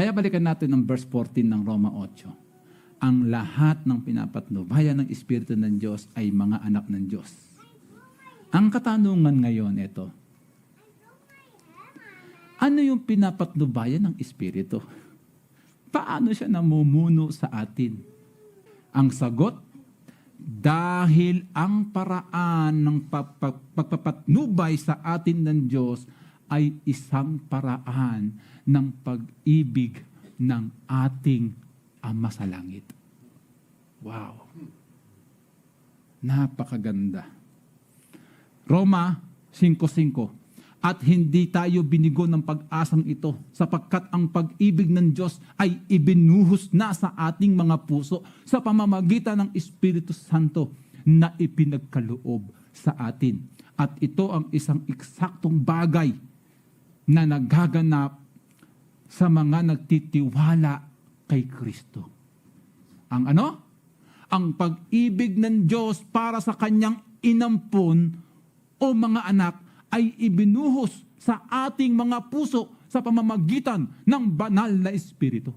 Kaya balikan natin ang verse 14 ng Roma 8. Ang lahat ng pinapatnubayan ng Espiritu ng Diyos ay mga anak ng Diyos. Ang katanungan ngayon, ito, ano yung pinapatnubayan ng Espiritu? Paano siya namumuno sa atin? Ang sagot, dahil ang paraan ng pa- pa- pagpapatnubay sa atin ng Diyos ay isang paraan ng pag-ibig ng ating Ama sa Langit. Wow! Napakaganda. Roma 5.5 At hindi tayo binigo ng pag-asang ito sapagkat ang pag-ibig ng Diyos ay ibinuhos na sa ating mga puso sa pamamagitan ng Espiritu Santo na ipinagkaloob sa atin. At ito ang isang eksaktong bagay na nagaganap sa mga nagtitiwala kay Kristo. Ang ano? Ang pag-ibig ng Diyos para sa kanyang inampon o mga anak ay ibinuhos sa ating mga puso sa pamamagitan ng banal na Espiritu.